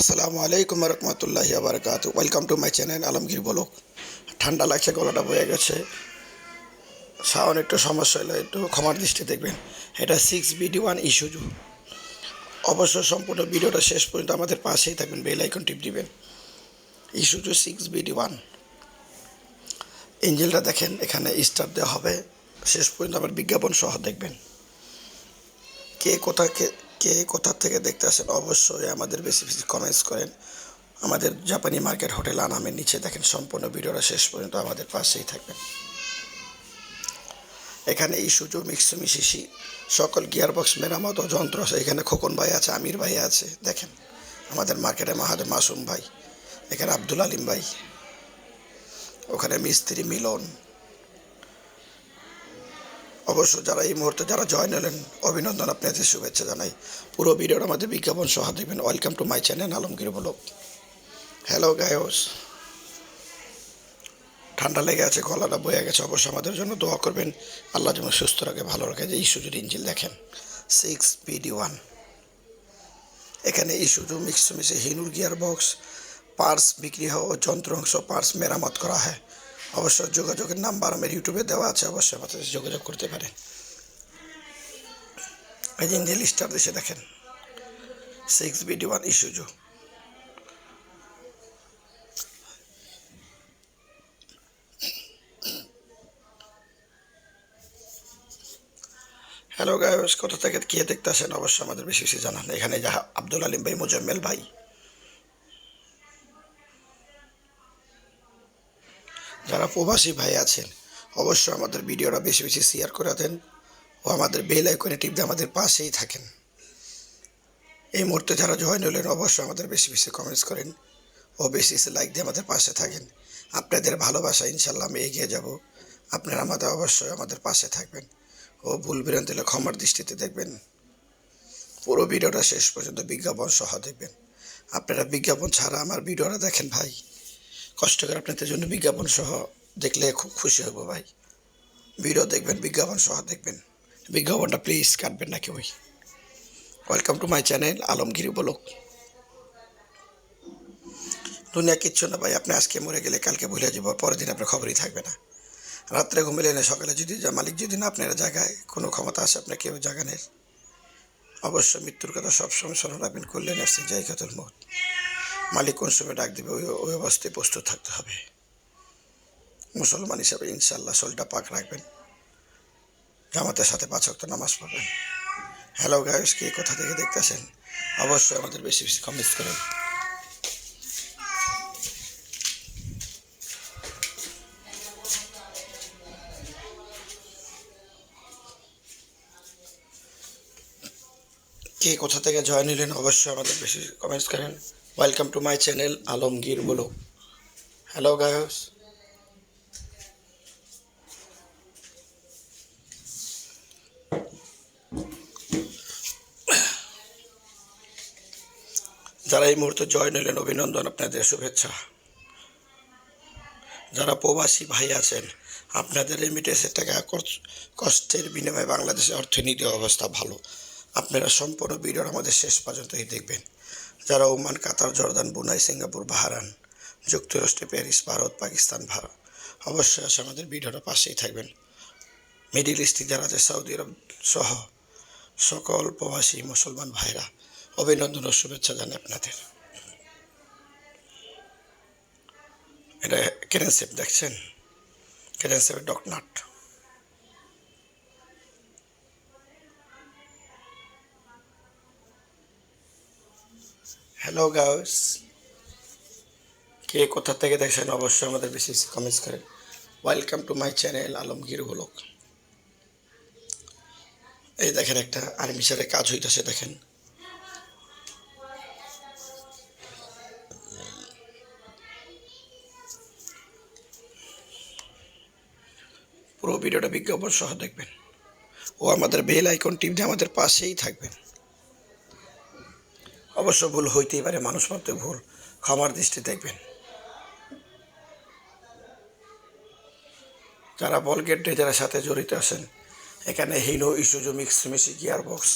আসসালামু আলাইকুম রহমতুল্লাহি আবরকাত welcome to my channel Alamgir বলক ঠান্ডা লাগছে, গলাটা বয়ে গেছে। সাউন্ড একটু সমস্যা হলে একটু ক্ষমার দৃষ্টি দেখবেন। এটা সিক্স বিডি ওয়ান ইস্যুজু অবশ্য সম্পূর্ণ ভিডিওটা শেষ পর্যন্ত আমাদের পাশেই থাকবেন, বেল আইকন টিপ দিবেন। ইস্যুজু সিক্স বিডি ওয়ান ইঞ্জিলটা দেখেন, এখানে স্টার দেওয়া হবে। শেষ পর্যন্ত আমার বিজ্ঞাপন সহ দেখবেন। কে কোথা কে কোথা থেকে দেখতে আসেন, অবশ্যই আমাদের বেশি বেশি কমেন্টস করেন। আমাদের জাপানি মার্কেট হোটেল আনামের নিচে দেখেন সম্পূর্ণ ভিডিওটা শেষ পর্যন্ত আমাদের পাশেই থাকবেন। এখানে এই সুযোগ মিক্সু মিশিসি, সকল গিয়ারবক্স মেরামত ও যন্ত্র আছে। এখানে খোকন ভাই আছে, আমির ভাই আছে, দেখেন। আমাদের মার্কেটে মাহাদের মাসুম ভাই, এখানে আব্দুল আলিম ভাই, ওখানে মিস্ত্রি মিলন অবশ্য যারা এই মুহূর্তে যারা জয়েন হলেন, অভিনন্দন আপনাদের শুভেচ্ছা জানাই। পুরো ভিডিওর আমাদের বিজ্ঞাপন সহ দেখবেন welcome to my channel Alamgir block hello guys ঠান্ডা লেগে আছে, গলাটা বয়ে গেছে, অবশ্য আমাদের জন্য দোয়া করবেন। আল্লাহ যেন সুস্থ রাখে, ভালো রাখে, যে ইস্যুজুর ইঞ্জিল দেখেন। সিক্স বিডি ওয়ান এখানে ইস্যুজু মিক্স মিশে হিনুর গিয়ার বক্স পার্টস বিক্রি হওয়া যন্ত্রাংশ পার্টস মেরামত করা হয়। অবশ্য যোগাযোগের নাম্বার আমার ইউটিউবে দেওয়া আছে, অবশ্যই আমাদের যোগাযোগ করতে পারেন এই যে ইঞ্জিল স্টার দেশে দেখেন। Six BD one Isuzu hello guys কোথা থেকে কে দেখতে আসেন অবশ্যই আমাদের বেশি বেশি জানান। এখানে যা আব্দুল আলিম ভাই, মোজাম্মেল ভাই। যারা প্রবাসী ভাই আছেন, অবশ্যই আমাদের ভিডিওটা বেশি বেশি শেয়ার করে দেন ও আমাদের বেল আইকনে টিপ দিয়ে আমাদের পাশেই থাকেন। এই মুহূর্তে যারা জয়েন হলেন, অবশ্যই আমাদের বেশি বেশি কমেন্টস করেন ও বেশি বেশি লাইক দিয়ে আমাদের পাশে থাকেন। আপনাদের ভালোবাসা ইনশাল্লাহ আমি এগিয়ে যাব। আপনারা আমাদের অবশ্যই আমাদের পাশে থাকবেন। ও ভুল বিরান্তি হলে ক্ষমার দৃষ্টিতে দেখবেন। পুরো ভিডিওটা শেষ পর্যন্ত বিজ্ঞাপন সহ দেখবেন। আপনারা বিজ্ঞাপন ছাড়া আমার ভিডিওটা দেখেন ভাই। কষ্ট করে আপনাদের জন্য বিজ্ঞাপন সহ দেখলে খুব খুশি হব ভাই। ভিডিও দেখবেন, বিজ্ঞাপন সহ দেখবেন। বিজ্ঞাপনটা প্লিজ কাটবেন না কেউই welcome to my channel Alamgir বলক দুনিয়া কিচ্ছু না ভাই, আপনি আজকে মরে গেলে কালকে ভুলে যাব, পরের দিন আপনার খবরই থাকবে না। রাত্রে ঘুমিলে না, সকালে যদি যা মালিক যদি না আপনার জায়গায় কোনো ক্ষমতা আছে, আপনার কেউ জাগানের অবশ্য মৃত্যুর কথা সবসময় স্মরণ রাখবেন করলেন আসছেন জায়গাতুল মত মালিক কোন সময় ডাক দেবে, ওই ওই অবস্থায় প্রস্তুত থাকতে হবে। মুসলমান হিসাবে ইনশাল্লাহ শরীরটা পাক রাখবেন। জামাতের সাথে পাঁচ ওয়াক্ত নামাজ পড়বেন। হ্যালো গায়স কে কোথা থেকে দেখতেছেন? অবশ্যই আমাদের বেশি বেশি কমেন্টস করেন। কে কোথা থেকে জয় নিলেন অবশ্যই আমাদের বেশি কমেন্টস করেন। Welcome to my channel Alamgir বলো হ্যালো গায়স যারা এই মুহূর্তে জয় নিলেন অভিনন্দন আপনাদের শুভেচ্ছা। যারা প্রবাসী ভাই আছেন, আপনাদের রেমিটেন্সের টাকা কষ্ট- কষ্টের বিনিময়ে বাংলাদেশের অর্থনীতি অবস্থা ভালো। আপনারা সম্পূর্ণ ভিডিওর আমাদের শেষ পর্যন্তই দেখবেন। যারা Oman, Qatar, Jordan, Brunei, Singapore Bahrain যুক্তরাষ্ট্র, প্যারিস, ভারত, পাকিস্তান ভারত অবশ্যই আছে আমাদের ভিডিওটা পাশেই থাকবেন। মিডিল ইস্টে যারা আছে, সৌদি আরব সহ সকল প্রবাসী মুসলমান ভাইরা, অভিনন্দন ও শুভেচ্ছা জানাই আপনাদের। এটা কেরেন্সেপ দেখছেন? কেরেন্সেপের ডকনাট হ্যালো গাউস কে কোথা থেকে দেখছেন অবশ্যই আমাদের বেশি কমেন্টস করেন welcome to my channel Alamgir গোলক এই দেখেন একটা আর্মিসারে কাজ হইতেছে, দেখেন। পুরো ভিডিওটা বিজ্ঞাপন সহ দেখবেন। ও আমাদের বেল আইকন টিপ আমাদের পাশেই থাকবেন অবশ্য ভুল হইতেই পারে, মানুষ মাত্র ভুল। ক্ষমার দৃষ্টি দেখবেন। যারা বল গেট যারা সাথে জড়িত আছেন, এখানে Hino Isuzu Mitsubishi gear box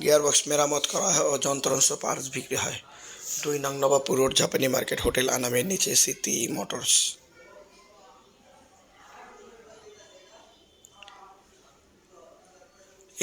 gear box মেরামত করা হয় ও যন্ত্রাংশ পার্টস বিক্রি হয়। দুই নং নবাবপুর রোড জাপানি মার্কেট হোটেল, আনামের নিচে, সিটি মোটরস।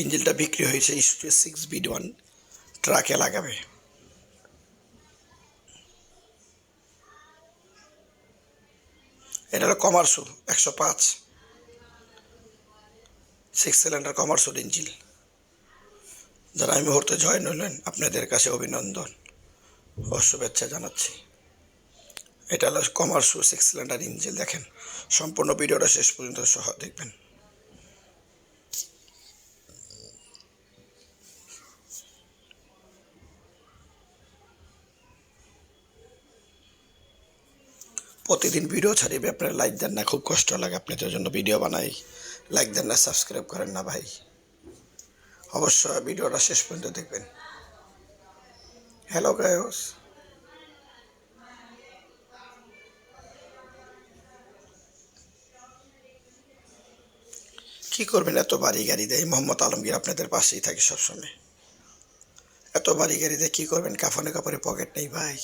ইঞ্জিনটা বিক্রি হয়েছে ইস্যু সিক্স বিড ওয়ান ট্রাকে লাগাবে। এটা হলো কমার্সু একশো পাঁচ। সিক্স সিলিন্ডার কমার্সু ইঞ্জিন যারা এই মুহূর্তে জয়েন হলেন, আপনাদের কাছে অভিনন্দন। ও শুভেচ্ছা জানাচ্ছি। এটা হলো কমার্সু সিক্স সিলিন্ডার ইঞ্জিল। দেখেন, সম্পূর্ণ ভিডিওটা শেষ পর্যন্ত সহ দেখবেন। প্রতিদিন ভিডিও ছাড়িবে আপনারা লাইক দেন না, খুব কষ্ট লাগে আপনাদের জন্য ভিডিও বানাই। লাইক দেন না সাবস্ক্রাইব করেন না ভাই। অবশ্যই ভিডিওটা শেষ পর্যন্ত দেখবেন। হ্যালো গায়স কি করবেন? এত বাড়ি গাড়ি দেয়, মোহাম্মদ আলমগীর আপনাদের পাশেই থাকে সবসময়। এত বাড়ি গাড়ি দেয়, কী করবেন? কাফনে কাপড়ে পকেট নেই ভাই।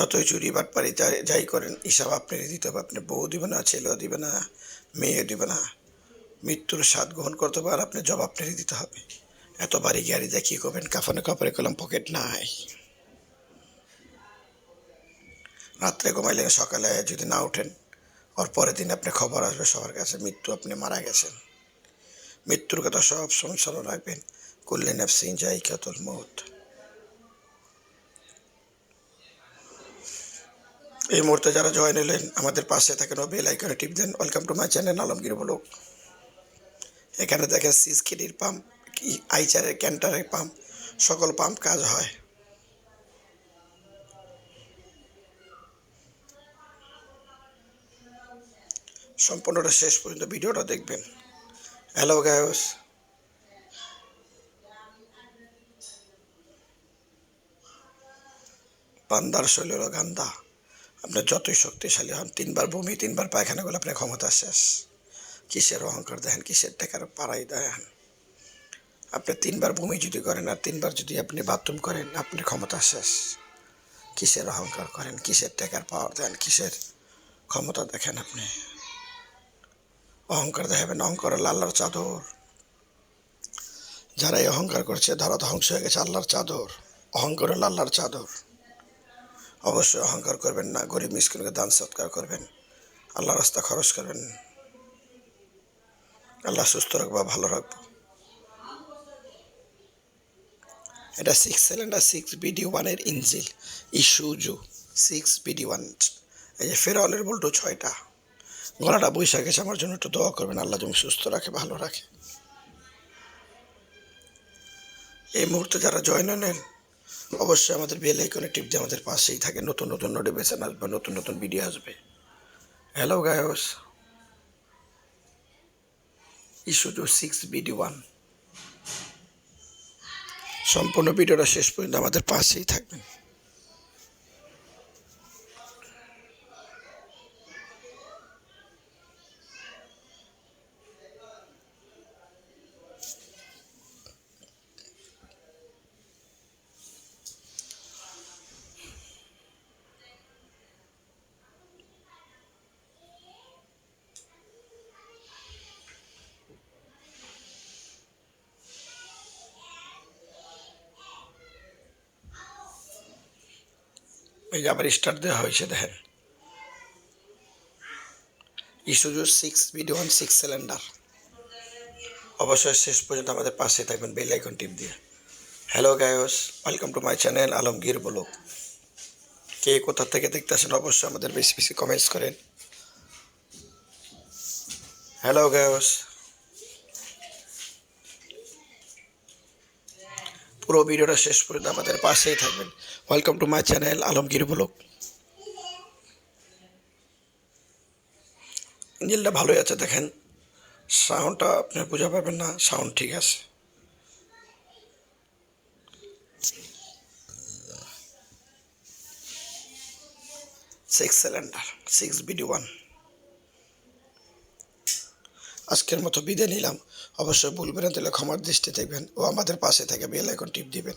যতই চুরি বাটপারি যাই যাই করেন হিসাব আপনারই দিতে হবে। আপনি বউ দিবে না, ছেলেও দিবে না মেয়ে দিবে না। মৃত্যুর স্বাদ গ্রহণ করতে হবে আর আপনি জব আপনারই দিতে হবে। এত বাড়ি গাড়ি কী করবেন? কাফনে কাপড়ে কলম পকেট নাই। রাত্রে ঘুমাইলে সকালে যদি না ওঠেন ওর পরের দিন আপনি খবর আসবে সবার কাছে, মৃত্যু আপনি মারা গেছেন। মৃত্যুর কথা সব স্মরণ রাখবেন। করলেন সিং যাই কাতুল মত এই মুহূর্তে যারা জয়েন হলেন আমাদের পাশে থাকেন ও বেল আইকনে টিপ দেন। Welcome to my channel Alamgir বলুক। এখানে দেখেন সিসকিডির পাম্প আইচারের ক্যান্টারের পাম্প সকল পাম্প কাজ হয়। সম্পূর্ণটা শেষ পর্যন্ত ভিডিওটা দেখবেন। হ্যালো গায়স পান্দার শৈলের গান্দা। আপনার যতই শক্তিশালী হন, তিনবার বমি তিনবার পায়খানা করলে আপনার ক্ষমতা শেষ। কিসের অহংকার দেখেন, কিসের টাকার পাড়াই দেন আপনি তিনবার বমি যদি করেন আর তিনবার যদি আপনি বাথরুম করেন, আপনার ক্ষমতা শেষ। কিসের অহংকার করেন, কিসের টাকার পাওয়ার দেন, কিসের ক্ষমতা দেখেন আপনি? অহংকার দেখাবেন, অহংকার হলো আল্লাহর চাদর। যারা এই অহংকার করছে, তারা ধ্বংস হয়ে গেছে, আল্লাহর চাদর। অহংকার হলো আল্লাহর চাদর। অবশ্যই অহংকার করবেন না, গরিব মিসকিনকে দান সৎকার করবেন আল্লাহ রাস্তা খরচ করবেন। আল্লাহ সুস্থ রাখব ভালো রাখব। এটা সিক্স সিলিন্ডার সিক্স বিডি ওয়ানের engine Isuzu six BD one এই যে ফেরওয়ালের বল্টু ছয়টা। গলাটা বৈশাখ গেছে, আমার জন্য একটু দোয়া করবেন, আল্লাহ তুমি সুস্থ রাখে, ভালো রাখে। এই মুহূর্তে যারা জয়েন নেন অবশ্যই আমাদের বেল আইকনে টিপ দিয়ে আমাদের পাশেই থাকে নতুন নতুন নোটিফিকেশন আসবে, নতুন নতুন ভিডিও আসবে। Hello guys Isuzu six BD one সম্পূর্ণ ভিডিওটা শেষ পর্যন্ত আমাদের পাশেই থাকবেন। এই যে আবার স্টার্ট দেওয়া হয়েছে, দেখেন। Isuzu six BD one six cylinder অবশ্যই শেষ পর্যন্ত আমাদের পাশে থাকবেন বেল আইকন টিপ দিয়ে। Hello guys welcome to my channel Alamgir বলুক কে কোথা থেকে দেখতেছেন অবশ্যই আমাদের বেশি বেশি কমেন্টস করেন। হ্যালো গায়স পুরো ভিডিওটা শেষ পর্যন্ত আমাদের পাশেই থাকবেন। Welcome to my channel Alamgir বলুক ইঞ্জিনটা ভালোই আছে, দেখেন। সাউন্ডটা আপনি বোঝা পাবেন না সাউন্ড ঠিক আছে। Six cylinder six BD one আজকের মতো বিদায় নিলাম। অবশ্যই ভুলবেন না, তাহলে ক্ষমার দৃষ্টি দেখবেন ও আমাদের পাশে থেকে বেল এখন টিপ দিবেন।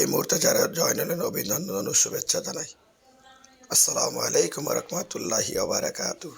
এই মুহূর্তে যারা জয়েন হলেন, অভিনন্দন ও শুভেচ্ছা জানাই। আসসালামু আলাইকুম রহমতুল্লাহি আবরাকাতু